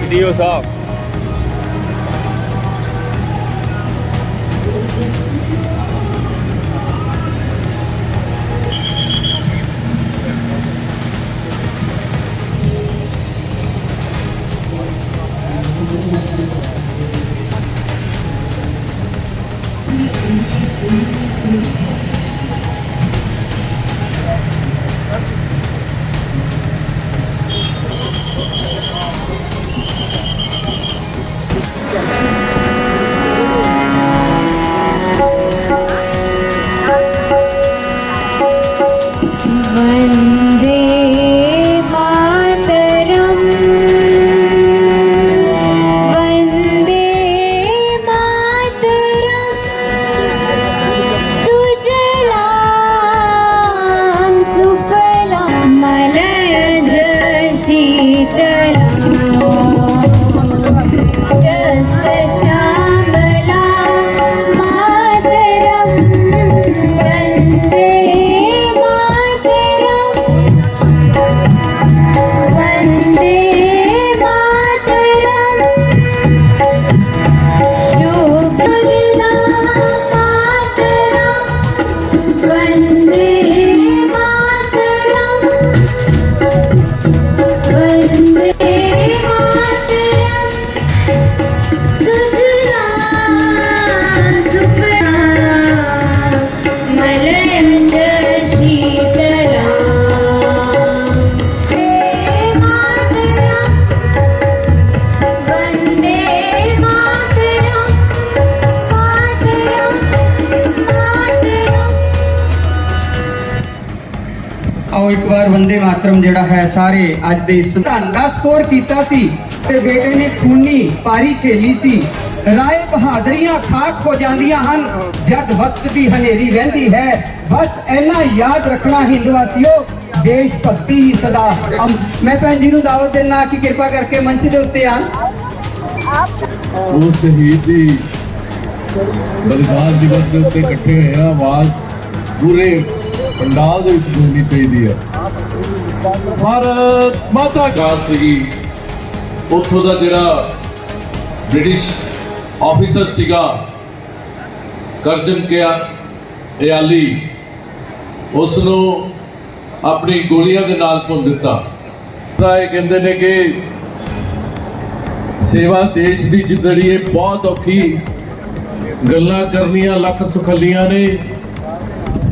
Video ਸਾਹਿਬ ਆਓ ਇੱਕ ਵਾਰ ਵੰਦੇ ਮਾਤਰਮ ਜਿਹੜਾ ਹੈ ਸਾਰੇ ਅੱਜ ਦੇ ਇਸ ਧੰਨ ਦਾ ਸਕੋਰ ਕੀਤਾ ਸੀ ਤੇ ਬੇਟੇ ਨੇ ਖੂਨੀ ਪਾਰੀ ਖੇਲੀ ਸੀ। ਰਾਏ ਬਹਾਦਰੀਆਂ ਖਾਕ ਹੋ ਜਾਂਦੀਆਂ ਹਨ ਜਦ ਵਕਤ ਦੀ ਹਨੇਰੀ ਵਹਿੰਦੀ ਹੈ। ਬਸ ਇੰਨਾ ਯਾਦ ਰੱਖਣਾ ਹਿੰਦਵਾਸੀਓ ਦੇਸ਼ ਭਗਤੀ ਹੀ ਸਦਾ ਮੈਂ ਭੈਣ ਜੀ ਨੂੰ ਦਾਵਤ ਦੇਣਾ ਕਿ ਕਿਰਪਾ ਕਰਕੇ ਮੰਚ ਦੇ ਉੱਤੇ ਆਣ। ਉਹ ਸ਼ਹੀਦ ਦੀ ਬਲੀਦਾਨ ਦਿਵਸ ਦੇ ਉੱਤੇ ਇਕੱਠੇ ਹੋਏ ਆ, ਆਵਾਜ਼ ਪੂਰੇ ਪੰਡਾਲ ਦੇ ਵਿੱਚ ਗੂੰਜਣੀ ਚਾਹੀਦੀ ਹੈ। ਭਾਰਤ ਮਾਤਾ ਕਾਰ ਸੀਗੀ। ਉੱਥੋਂ ਦਾ ਜਿਹੜਾ ਬ੍ਰਿਟਿਸ਼ ਆਫੀਸਰ ਸੀਗਾ ਕਰਜਨ ਕਿਆ ਇਆਲੀ ਉਸ ਨੂੰ ਆਪਣੀ ਗੋਲੀਆਂ ਦੇ ਨਾਲ ਭੁੰਨ ਦਿੱਤਾ। ਤਾਂ ਇਹ ਕਹਿੰਦੇ ਨੇ ਕਿ ਸੇਵਾ ਦੇਸ਼ ਦੀ ਜਿੰਦੜੀ ਹੈ ਬਹੁਤ ਔਖੀ ਗੱਲਾਂ ਕਰਨੀਆਂ, ਲੱਖ ਸੁਖਲੀਆਂ ਨੇ।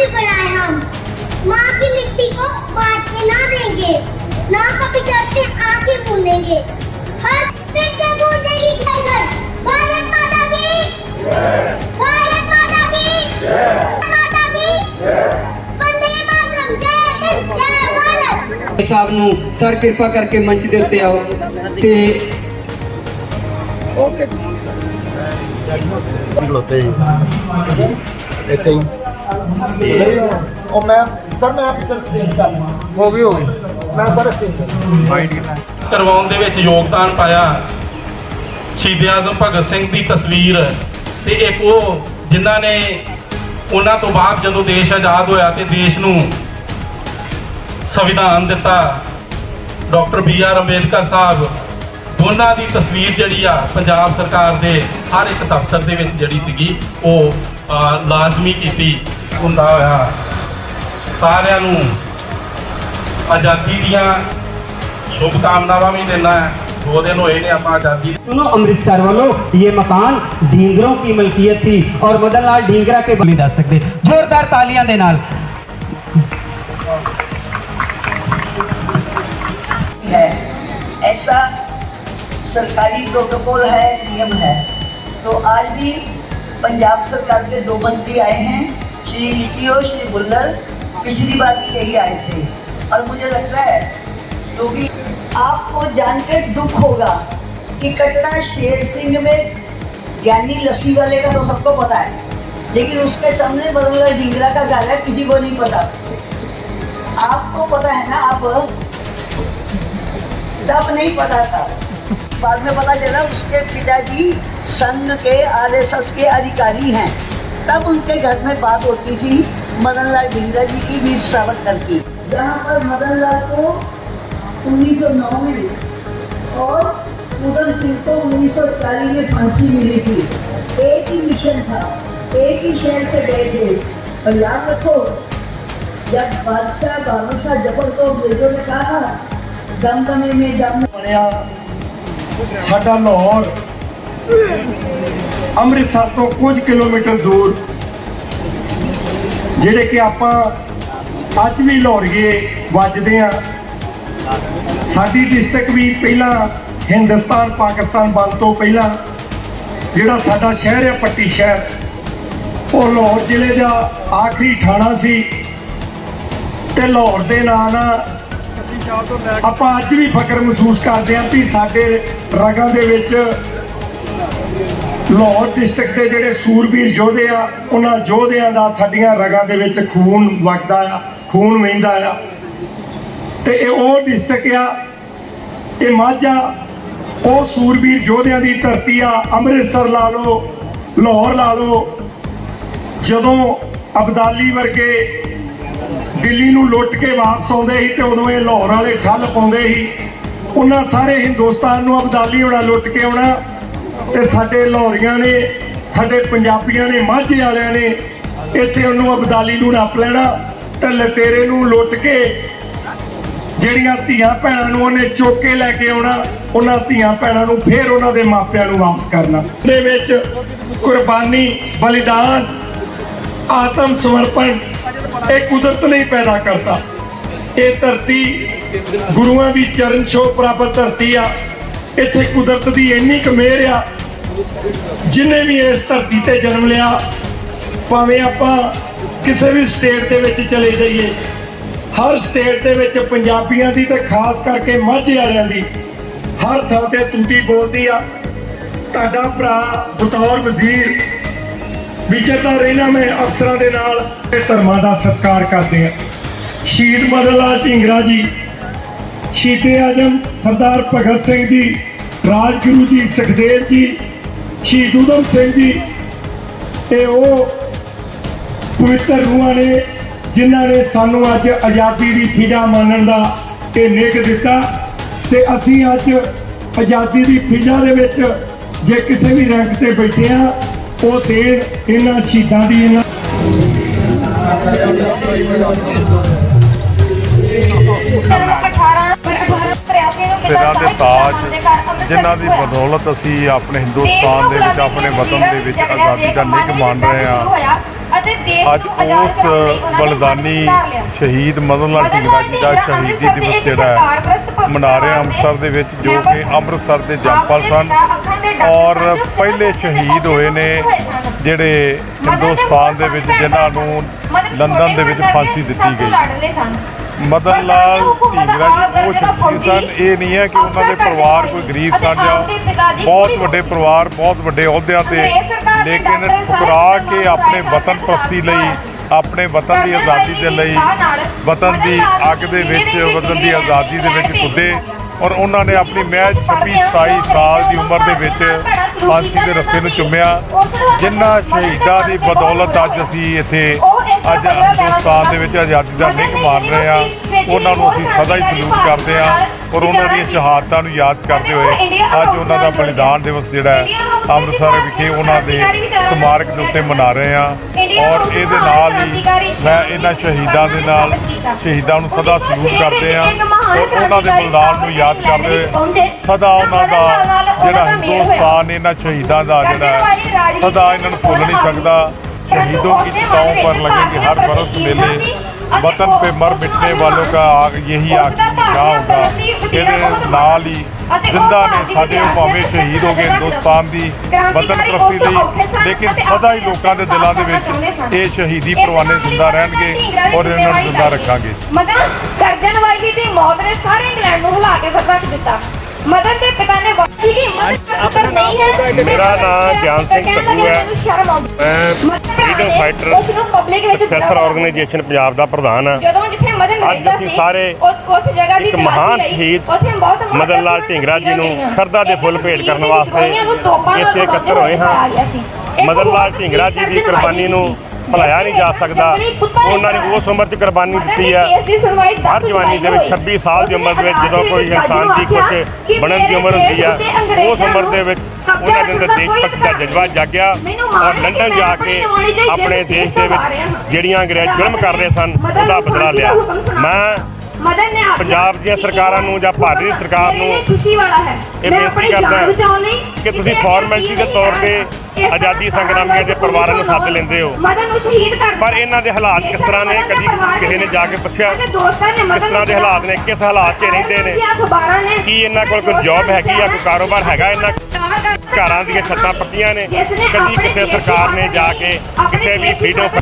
उसका मान भी बढ़ाए हम माँ की मिट्टी को बांटने ना देंगे ना कभी डरते आंखें भूलेंगे हर फिर से गूंजेगी खंजर भारत माता की भारत माता की माता की वंदे मातरम जय हिंद जय भारत ਸਾਹਿਬ ਨੂੰ ਸਰ ਕਿਰਪਾ ਕਰਕੇ ਮੰਚ ਦੇ ਉੱਤੇ ਆਓ ਤੇ ਖਲੋਤੇ ਜੀ ਇੱਥੇ ਹੀ ਉਹ ਮੈਂ ਸਰ ਮੈਂ ਪਿਕਚਰ ਐਕਸਚੇਂਜ ਕਰਨਾ ਹੋ ਗਈ ਹੋ ਗਈ। ਮੈਂ ਸਰ ਐਕਸਚੇਂਜ ਕਰਵਾਉਣ ਦੇ ਵਿੱਚ ਯੋਗਦਾਨ ਪਾਇਆ। ਸ਼ਹੀਦ ਆਜ਼ਮ ਭਗਤ ਸਿੰਘ ਦੀ ਤਸਵੀਰ ਤੇ ਇੱਕ ਉਹ ਜਿਨ੍ਹਾਂ ਨੇ ਉਹਨਾਂ ਤੋਂ ਬਾਅਦ ਜਦੋਂ ਦੇਸ਼ ਆਜ਼ਾਦ ਹੋਇਆ ਤੇ ਦੇਸ਼ ਨੂੰ ਸੰਵਿਧਾਨ ਦਿੱਤਾ doctor B R Ambedkar Sahib ਦੋਨਾਂ ਦੀ ਤਸਵੀਰ ਜਿਹੜੀ ਆ ਪੰਜਾਬ ਸਰਕਾਰ ਦੇ ਹਰ ਇੱਕ ਦਫ਼ਤਰ ਦੇ ਵਿੱਚ ਜਿਹੜੀ ਸੀਗੀ ਉਹ ਲਾਜ਼ਮੀ ਕੀਤੀ। ਹੁੰਦਾ ਹੋਇਆ ਸਾਰਿਆਂ ਨੂੰ ਆਜ਼ਾਦੀ ਦੀਆਂ ਸ਼ੁਭ ਕਾਮਨਾਵਾਂ ਵੀ ਦਿੰਦਾ ਹੈ ਦੋ ਦਿਨ ਹੋਏ ਨੇ ਆਪਾਂ ਆਜ਼ਾਦੀ सुनो अमृतसर वालों ये मकान ढींगरों की मलकियत थी और मदन लाल ढींगरा के नहीं दस सकते जोरदार तालियां दे नाल है ऐसा सरकारी प्रोटोकॉल है नियम है तो आज भी पंजाब सरकार के दो मंत्री आए हैं श्री श्री बुल्लर पिछली बार भी यही आए थे। और मुझे लगता है क्योंकि आपको जानकर दुख होगा कि कटरा शेर सिंह में ज्ञानी लस्सी वाले का तो सबको पता है, लेकिन उसके सामने बदला डिंगरा का गाल किसी को नहीं पता। आपको पता है ना आप तब नहीं पता था। बाद में पता चला, उसके पिताजी संघ के आरएसएस के अधिकारी हैं। तब उनके घर में बात होती थी मदन लाल बिंदा जी की वीर सावरकर की। जहाँ पर मदन लाल को 1909 में और उधम सिंह को 1940 में फांसी मिली थी। एक ही मिशन था एक ही शहर से गए थे। और याद रखो जब बादशाह बादशाह जबर को अंग्रेज़ों ने कहा था दम बने में दम साडा लाहौर। ਅੰਮ੍ਰਿਤਸਰ ਤੋਂ ਕੁਝ ਕਿਲੋਮੀਟਰ ਦੂਰ, ਜਿਹੜੇ ਕਿ ਆਪਾਂ ਅੱਜ ਵੀ ਲਾਹੌਰੀਏ ਵੱਜਦੇ ਆ ਸਾਡੀ ਡਿਸਟ੍ਰਿਕਟ ਵੀ ਪਹਿਲਾਂ ਹਿੰਦੁਸਤਾਨ, ਪਾਕਿਸਤਾਨ ਬਣ ਤੋਂ ਪਹਿਲਾਂ ਜਿਹੜਾ ਸਾਡਾ ਸ਼ਹਿਰ ਹੈ, ਪੱਟੀ ਸ਼ਹਿਰ, ਉਹ ਲਾਹੌਰ ਜ਼ਿਲ੍ਹੇ ਦਾ ਆਖਰੀ ਥਾਣਾ ਸੀ ਤੇ ਲਾਹੌਰ ਦੇ ਨਾਂ ਨਾਲ ਆਪਾਂ ਅੱਜ ਵੀ ਫਕਰ ਮਹਿਸੂਸ ਕਰਦੇ ਹਾਂ ਵੀ ਸਾਡੇ ਰਗਾਂ ਦੇ ਵਿੱਚ ਲਾਹੌਰ ਡਿਸਟ੍ਰਿਕਟ ਦੇ ਜਿਹੜੇ ਸੂਰਬੀਰ ਯੋਧੇ ਆ, ਉਹਨਾਂ ਯੋਧਿਆਂ ਦਾ ਸਾਡੀਆਂ ਰਗਾਂ ਦੇ ਵਿੱਚ ਖੂਨ ਵਗਦਾ ਆ, ਖੂਨ ਵਹਿੰਦਾ ਆ। ਤੇ ਇਹ ਉਹ ਡਿਸਟ੍ਰਿਕਟ ਆ, ਇਹ ਮਾਝਾ ਉਹ ਸੂਰਬੀਰ ਯੋਧਿਆਂ ਦੀ ਧਰਤੀ ਆ, ਅੰਮ੍ਰਿਤਸਰ ਲਾ ਲਓ, ਲਾਹੌਰ ਲਾ ਲਓ। ਜਦੋਂ ਅਬਦਾਲੀ ਵਰਗੇ ਦਿੱਲੀ ਨੂੰ ਲੁੱਟ ਕੇ ਵਾਪਸ ਆਉਂਦੇ ਸੀ ਤੇ ਉਦੋਂ ਇਹ ਲਾਹੌਰ ਵਾਲੇ ਠੱਲ ਪਾਉਂਦੇ ਸੀ, ਉਹਨਾਂ ਸਾਰੇ ਹਿੰਦੁਸਤਾਨ ਨੂੰ ਅਬਦਾਲੀ ਹੋਣਾ, ਲੁੱਟ ਕੇ ਆਉਣਾ। ਤੇ ਸਾਡੇ ਲਾਹੌਰੀਆਂ ਨੇ, ਸਾਡੇ ਪੰਜਾਬੀਆਂ ਨੇ, ਮਾਝੇ ਵਾਲਿਆਂ ਨੇ ਇੱਥੇ ਉਹਨੂੰ ਅਬਦਾਲੀ ਨੂੰ ਨੱਪ ਲੈਣਾ ਤੇ ਲਟੇਰੇ ਨੂੰ ਲੁੱਟ ਕੇ ਜਿਹੜੀਆਂ ਧੀਆਂ ਭੈਣਾਂ ਨੂੰ ਉਹਨੇ ਚੋਕੇ ਲੈ ਕੇ ਆਉਣਾ, ਉਹਨਾਂ ਧੀਆਂ ਭੈਣਾਂ ਨੂੰ ਫੇਰ ਉਹਨਾਂ ਦੇ ਮਾਪਿਆਂ ਨੂੰ ਵਾਪਸ ਕਰਨਾ। ਦੇ ਵਿੱਚ ਕੁਰਬਾਨੀ, ਬਲੀਦਾਨ, ਆਤਮ ਸਮਰਪਣ, ਇਹ ਕੁਦਰਤ ਨਹੀਂ ਪੈਦਾ ਕਰਦਾ ਇਹ ਧਰਤੀ ਗੁਰੂਆਂ ਦੀ ਚਰਨ ਛੋਹ ਪ੍ਰਾਪਤ ਧਰਤੀ ਆ। ਇੱਥੇ ਕੁਦਰਤ ਦੀ ਇੰਨੀ ਕੁ ਮਿਹਰ ਆ ਜਿਨੇ ਵੀ ਇਸ ਧਰਤੀ ਤੇ ਜਨਮ ਲਿਆ, ਭਾਵੇਂ ਆਪਾਂ ਕਿਸੇ ਵੀ ਸਟੇਟ ਦੇ ਵਿੱਚ ਚਲੇ ਜਾਈਏ, ਹਰ ਸਟੇਟ ਦੇ ਵਿੱਚ ਪੰਜਾਬੀਆਂ ਦੀ ਤੇ ਖਾਸ ਕਰਕੇ ਮਾਝੇ ਵਾਲਿਆਂ ਦੀ, ਹਰ ਥਾਂ ਤੇ ਤੂਤੀ ਬੋਲਦੀ ਆ। ਤੁਹਾਡਾ ਭਰਾ ਬਤੌਰ ਵਜ਼ੀਰ ਵਿਚਰਦਾ ਰਹਿਣਾ ਮੈਂ ਅਫਸਰਾਂ ਦੇ ਨਾਲ ਤੇ ਧਰਮਾਂ ਦਾ ਸਤਿਕਾਰ ਕਰਦੇ ਆ। ਸ਼ਹੀਦ ਮਦਨ ਲਾਲ ਢੀਂਗਰਾ ਜੀ, ਸ਼ਹੀਦ ਆਜਮ ਸਰਦਾਰ ਭਗਤ ਸਿੰਘ ਜੀ, ਰਾਜਗੁਰੂ ਜੀ, ਸੁਖਦੇਵ ਜੀ ਸ਼ਹੀਦ ਊਧਮ ਸਿੰਘ ਜੀ ਤੇ ਉਹ ਪਵਿੱਤਰ ਰੂਹਾਂ ਨੇ, ਜਿਨ੍ਹਾਂ ਨੇ ਸਾਨੂੰ ਅੱਜ ਆਜ਼ਾਦੀ ਦੀ ਫਿਜ਼ਾ ਮੰਨਣ ਦਾ ਇਹ ਨਿਕ ਦਿੱਤਾ ਤੇ ਅਸੀਂ ਅੱਜ ਆਜ਼ਾਦੀ ਦੀ ਫਿਜ਼ਾ ਦੇ ਵਿੱਚ ਜੇ ਕਿਸੇ ਵੀ ਰੈਂਕ ਤੇ ਬੈਠੇ ਆ ਉਹ ਦੇਣ ਇਹਨਾਂ ਸ਼ਹੀਦਾਂ ਦੀ ਇਹਨਾਂ ਸਿਰਾਂ ਦੇ ਤਾਜ ਜਿਨ੍ਹਾਂ ਦੀ ਬਦੌਲਤ ਅਸੀਂ ਆਪਣੇ ਹਿੰਦੁਸਤਾਨ ਦੇ ਵਿੱਚ ਆਪਣੇ ਵਤਨ ਦੇ ਵਿੱਚ ਆਜ਼ਾਦੀ ਦਾ ਨਿਕ ਮੰਨ ਰਹੇ ਹਾਂ। ਅੱਜ ਉਸ ਬਲਦਾਨੀ ਸ਼ਹੀਦ ਮਦਨ ਲਾਲ ਢੀਂਗਰਾ ਜੀ ਦਾ ਸ਼ਹੀਦੀ ਦਿਵਸ ਜਿਹੜਾ ਮਨਾ ਰਹੇ ਅੰਮ੍ਰਿਤਸਰ ਦੇ ਵਿੱਚ ਜੋ ਕਿ ਅੰਮ੍ਰਿਤਸਰ ਦੇ ਜੰਪਲ ਸਨ ਔਰ ਪਹਿਲੇ ਸ਼ਹੀਦ ਹੋਏ ਨੇ ਜਿਹੜੇ ਹਿੰਦੁਸਤਾਨ ਦੇ ਵਿੱਚ ਜਿਨ੍ਹਾਂ ਨੂੰ ਲੰਡਨ ਦੇ ਵਿੱਚ ਫਾਂਸੀ ਦਿੱਤੀ ਗਈ। ਮਦਨ ਲਾਲ ਢੀਂਗਰਾ ਜੀ ਉਹ ਸ਼ਖਸੀਅਤ ਸਨ ਇਹ ਨਹੀਂ ਹੈ ਕਿ ਉਹਨਾਂ ਦੇ ਪਰਿਵਾਰ ਕੋਈ ਗਰੀਬ ਸਨ ਜਾਂ ਬਹੁਤ ਵੱਡੇ ਪਰਿਵਾਰ ਬਹੁਤ ਵੱਡੇ ਅਹੁਦਿਆਂ ਤੇ ਲੇਕਿਨ ਠੁਕਰਾ ਕੇ ਆਪਣੇ ਵਤਨ ਪ੍ਰਸਤੀ ਲਈ ਆਪਣੇ ਵਤਨ ਦੀ ਆਜ਼ਾਦੀ ਦੇ ਲਈ ਵਤਨ ਦੀ ਅੱਗ ਦੇ ਵਿੱਚ ਵਤਨ ਦੀ ਆਜ਼ਾਦੀ ਦੇ ਵਿੱਚ ਕੁੱਦੇ। ਔਰ ਉਹਨਾਂ ਨੇ ਆਪਣੀ ਮਹਿਜ 26 27 ਸਾਲ ਦੀ ਉਮਰ ਦੇ ਵਿੱਚ ਫਾਂਸੀ ਦੇ ਰੱਸੇ ਨੂੰ ਚੁੰਮਿਆ। ਜਿਨ੍ਹਾਂ ਸ਼ਹੀਦਾਂ ਦੀ ਬਦੌਲਤ ਅੱਜ ਅਸੀਂ ਇੱਥੇ ਅੱਜ ਹਿੰਦੁਸਤਾਨ ਦੇ ਵਿੱਚ ਆਜ਼ਾਦੀ ਦਾ ਨਿਕ ਮਾਰ ਰਹੇ ਆ ਉਹਨਾਂ ਨੂੰ ਅਸੀਂ ਸਦਾ ਹੀ ਸਲੂਟ ਕਰਦੇ ਆ ਔਰ ਉਹਨਾਂ ਦੀਆਂ ਸ਼ਹਾਦਤਾਂ ਨੂੰ ਯਾਦ ਕਰਦੇ ਹੋਏ ਅੱਜ ਉਹਨਾਂ ਦਾ ਬਲੀਦਾਨ ਦਿਵਸ ਜਿਹੜਾ ਹੈ ਅੰਮ੍ਰਿਤਸਰ ਵਿਖੇ ਉਹਨਾਂ ਦੇ ਸਮਾਰਕ ਦੇ ਉੱਤੇ ਮਨਾ ਰਹੇ ਆ ਔਰ ਇਹਦੇ ਨਾਲ ਹੀ ਮੈਂ ਇਹਨਾਂ ਸ਼ਹੀਦਾਂ ਦੇ ਨਾਲ ਸ਼ਹੀਦਾਂ ਨੂੰ ਸਦਾ ਸਲੂਟ ਕਰਦੇ ਆ ਔਰ ਉਹਨਾਂ ਦੇ ਬਲੀਦਾਨ ਨੂੰ ਯਾਦ ਕਰਦੇ ਹੋਏ। ਸਦਾ ਉਹਨਾਂ ਦਾ ਜਿਹੜਾ ਹਿੰਦੁਸਤਾਨ ਇਹਨਾਂ ਸ਼ਹੀਦਾਂ ਦਾ ਜਿਹੜਾ ਸਦਾ ਇਹਨਾਂ ਨੂੰ ਭੁੱਲ ਨਹੀਂ ਸਕਦਾ। शहीदों की चिताओं पर लगेंगे हर बरस मेले वतन पे मर मिटने वालों का आग यही आखिरी निशान होगा ਇਹਦੇ ਨਾਲ ਹੀ ਜ਼ਿੰਦਾ ਨੇ ਸਾਡੇ ਉਹ ਭਾਵੇਂ ਸ਼ਹੀਦ ਹੋ ਗਏ ਹਿੰਦੁਸਤਾਨ ਦੀ ਵਤਨ ਪ੍ਰਸਤੀ ਲਈ ਲੇਕਿਨ ਸਦਾ ਹੀ ਲੋਕਾਂ ਦੇ ਦਿਲਾਂ ਦੇ ਵਿੱਚ ਇਹ ਸ਼ਹੀਦੀ ਪਰਵਾਨੇ ਜ਼ਿੰਦਾ ਰਹਿਣਗੇ ਔਰ ਇਹਨਾਂ ਨੂੰ ਜ਼ਿੰਦਾ ਰੱਖਾਂਗੇ ਮਦਨ ਕਰਜਨ ਵਾਲੀ ਦੀ ਮੌਤ ਨੇ ਸਾਰੇ ਇੰਗਲੈਂਡ ਨੂੰ ਹਿਲਾ ਕੇ ਫਿਰ ਰੱਖ ਦਿੱਤਾ ਮਦਨ ਦੇ ਪਿਤਾ ਨੇ ਵਾਸੀ ਦੀ ਮਦਦ ਦਾ ਪੁੱਤਰ ਨਹੀਂ ਹੈ ਮੇਰਾ ਨਾਮ ਗਿਆਨ ਸਿੰਘ ਲੱਗੇ ਹੈ। ਮੈਂ ਫਰੀडम ਫਾਈਟਰ ਪਬਲਿਕ ਵਿੱਚ ਸੈਂਸਰ ਆਰਗੇਨਾਈਜੇਸ਼ਨ ਪੰਜਾਬ ਦਾ ਪ੍ਰਧਾਨ ਹਾਂ ਜਦੋਂ ਜਿੱਥੇ ਰਹਿੰਦਾ ਅਸੀਂ ਸੀ ਸਾਰੇ ਉਸ ਜਗ੍ਹਾ ਦੀ ਮਹਾਨ ਸ਼ਹੀਦ ਉੱਥੇ ਬਹੁਤ ਮਦਨ ਲਾਲ ਢੀਂਗਰਾ ਜੀ ਨੂੰ ਸ਼ਰਧਾ ਦੇ ਫੁੱਲ ਭੇਟ ਕਰਨ ਵਾਸਤੇ ਇੱਥੇ ਇਕੱਤਰ ਹੋਏ ਹਾਂ। ਮਦਨ ਲਾਲ ਢੀਂਗਰਾ ਜੀ ਦੀ ਕੁਰਬਾਨੀ ਨੂੰ ਭੁਲਾਇਆ ਨਹੀਂ ਜਾ ਸਕਦਾ। ਉਹਨਾਂ ਨੇ ਉਸ ਉਮਰ 'ਚ ਕੁਰਬਾਨੀ ਦਿੱਤੀ ਹੈ। ਹਰ ਜਵਾਨੀ ਦੇ ਵਿੱਚ 26 ਸਾਲ ਦੀ ਉਮਰ ਦੇ ਵਿੱਚ ਜਦੋਂ ਕੋਈ ਇਨਸਾਨ ਦੀ ਕੁਝ ਬਣਨ ਦੀ ਉਮਰ ਹੁੰਦੀ ਹੈ ਉਸ ਉਮਰ ਦੇ ਵਿੱਚ ਉਹਨਾਂ ਦੇ ਅੰਦਰ ਦੇਸ਼ ਭਗਤੀ ਦਾ ਜਜ਼ਬਾ ਜਾਗਿਆ। ਔਰ ਲੰਡਨ ਜਾ ਕੇ ਆਪਣੇ ਦੇਸ਼ ਦੇ ਵਿੱਚ ਜਿਹੜੀਆਂ ਅੰਗਰੇਜ਼ ਜ਼ੁਲਮ ਕਰ ਰਹੇ ਸਨ ਉਹਦਾ ਬਦਲਾ ਲਿਆ। ਮੈਂ ਮਦਨ ਨੇ ਪੰਜਾਬ ਦੀਆਂ ਸਰਕਾਰਾਂ ਨੂੰ ਜਾਂ ਭਾਰਤ ਦੀ ਸਰਕਾਰ ਨੂੰ ਖੁਸ਼ੀ ਵਾਲਾ ਹੈ। ਇਹ ਮੈਂ ਬੇਨਤੀ ਆਪਣੀ ਕਰਦਾ ਜਾਨ ਬਚਾਉਣ ਲਈ ਕਿ ਤੁਸੀਂ ਫਾਰਮੈਲਿਟੀ ਦੇ ਤੌਰ ਤੇ ਆਜ਼ਾਦੀ ਸੰਗਰਾਮੀਆਂ ਦੇ ਪਰਿਵਾਰਾਂ ਨੂੰ ਸੱਦ ਲੈਂਦੇ ਹੋ। ਮਦਨ ਨੂੰ ਸ਼ਹੀਦ ਕਰ ਪਰ ਇਹਨਾਂ ਦੇ ਹਾਲਾਤ ਕਿਸ ਤਰ੍ਹਾਂ ਨੇ? ਕਦੀ ਕਿਸੇ ਨੇ ਜਾ ਕੇ ਪੁੱਛਿਆ? ਉਹਦੇ ਦੋਸਤਾਂ ਨੇ ਕਿਸ ਤਰ੍ਹਾਂ ਦੇ ਹਾਲਾਤ ਨੇ? ਕਿਸ ਹਾਲਾਤ 'ਚ ਰਹਿੰਦੇ ਨੇ? ਕੀ ਇਹਨਾਂ ਕੋਲ ਕੋਈ ਜੌਬ ਹੈਗੀ ਆ? ਕੋਈ ਕਾਰੋਬਾਰ ਹੈਗਾ ਇਹਨਾਂ ਘਰਾਂ ਦੀਆਂ ਛੱਤਾਂ ਪੱਕੀਆਂ ਨੇ। ਕਦੀ ਕਿਸੇ ਸਰਕਾਰ ਨੇ ਜਾ ਕੇ ਕਿਸੇ ਵੀ ਫਰੀडम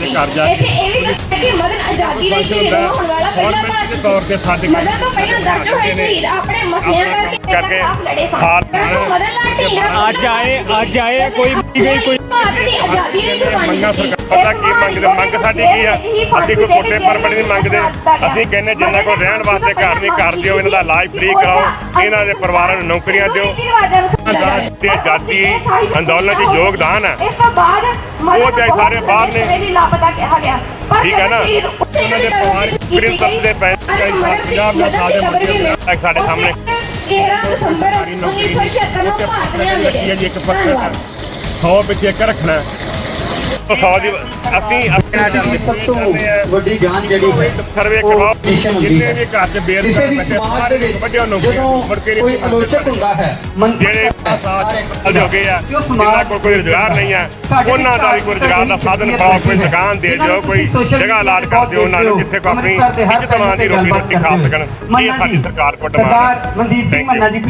ਦੇ ਘਰ ਜਾ ਕੇ। ਇਹ ਵੀ ਦੱਸਿਆ ਕਿ ਮਦਨ ਆਜ਼ਾਦੀ ਲਈ ਸ਼ਹੀਦ ਹੋਣ ਵਾਲਾ ਪਹਿਲਾ ਫਾਰਮੈਲਿਟੀ ਦੇ ਤੌਰ ਤੇ ਸਾਡੇ ਮਦਨ ਤੋਂ ਪਹਿਲਾਂ ਦਰਜ ਹੋਏ ਸ਼ਹੀਦ ਆਪਣੇ ਮਸਲਿਆਂ ਕਰਕੇ ਕਰਕੇ ਖਿਲਾਫ ਲੜੇ ਸਨ। ਸਾਲ- ਪਰੰਤੂ ਮਦਨ ਲਾਲ ਢੀਂਗਰਾ ਅੱਜ ਆਏ ਅੱਜ ਆਏ ਕੋਈ ਕੋਈ ਭਾਰਤ ਦੀ ਆਜ਼ਾਦੀ ਲਈ ਕੁਰਬਾਨੀ ਦਿੱਤੀ। ਦਾ ਕੀ ਮੰਗਦੇ ਮੰਗ ਸਾਡੀ ਕੀ ਆ? ਅਸੀਂ ਕੋਈ ਕੋਟੇ ਪਰਮਟ ਨਹੀਂ ਮੰਗਦੇ। ਅਸੀਂ ਕਹਿੰਦੇ ਜਿੰਨਾ ਕੋਲ ਰਹਿਣ ਵਾਸਤੇ ਘਰ ਨਹੀਂ ਘਰ ਦਿਓ ਇਹਨਾਂ ਦਾ ਇਲਾਜ ਫ੍ਰੀ ਕਰਾਓ। ਇਹਨਾਂ ਦੇ ਪਰਿਵਾਰਾਂ ਨੂੰ ਨੌਕਰੀਆਂ ਦਿਓ। ਤੇ ਆਜ਼ਾਦੀ ਅੰਦੋਲਨ 'ਚ ਯੋਗਦਾਨ ਹੈ ਇਸ ਤੋਂ ਬਾਅਦ ਉਹ ਨੂੰ ਸਾਰੇ ਬਾਹਰ ਨੇ। ਲਈ ਲਾਪਤਾ ਕਿਹਾ ਗਿਆ। ਪਰ ਠੀਕ ਹੈ ਨਾ? ਉਹਨਾਂ ਦੇ ਪਰਿਵਾਰ ਕੀਤੀ ਪ੍ਰਿੰਸ ਗਈ, ਦੇ ਪੈ ਅਤੇ ਮਦਨ ਦੀ- ਪੰਜਾਬ ਦਾ ਮਦਨ ਸਾਦੇ ਦੀ ਕਬਰ ਵੀ ਮਿਲੀ। ਮੰਤਰੀ ਸਾਡੇ ਸਾਹਮਣੇ 13 ਦਸੰਬਰ 1976 ਨੂੰ ਭਾਰਤ ਨੇ ਜੀ ਇੱਕ ਪੱਤਰ 100 ਵਿੱਚ ਇੱਕ ਰੱਖਣਾ 100 ਦੀ ਅਸੀਂ ਦੀ ਸਭ ਤੋਂ ਵੱਡੀ ਜਾਨ ਜਿਹੜੀ ਹੈ ਸਰਵੇ ਕਰਵਾਓ ਜਿੰਨੇ ਹੈ। ਵੀ ਘਰ 'ਚ ਬੇਰ ਕਿਸੇ ਵੀ ਸਮਾਜ ਦੇ ਵਿੱਚ ਜਦੋਂ ਕੋਈ ਆਲੋਚਕ ਹੁੰਦਾ ਹੈ ਜਿਹੜੇ ਸਾਥ ਹੋ ਗਏ ਆ ਕਿ ਜਿਨ੍ਹਾਂ ਕੋਲ ਕੋਈ ਰੁਜ਼ਗਾਰ ਨਹੀਂ ਆ ਸਾਡੇ ਉਹਨਾਂ ਦਾ ਵੀ ਕੋਈ ਰੁਜ਼ਗਾਰ ਦਾ ਸਾਧਨ ਪਾਓ ਕੋਈ ਦੁਕਾਨ ਦੇ ਦਿਓ ਕੋਈ ਜਗ੍ਹਾ ਅਲਾਟ ਕਰ ਦਿਓ ਉਹਨਾਂ ਨੂੰ ਜਿੱਥੇ ਕੋਈ ਆਪਣੀ ਇੱਜ਼ਤ ਮਾਨ ਦੀ ਰੋਟੀ ਰੋਟੀ ਖਾ ਸਕਣ। ਇਹ ਸਾਡੀ ਸਰਕਾਰ ਕੋਲ ਡਿਮਾਂਡ ਹੈ। ਮਨਦੀਪ ਸਿੰਘ. ਮੰਨਾ ਜੀ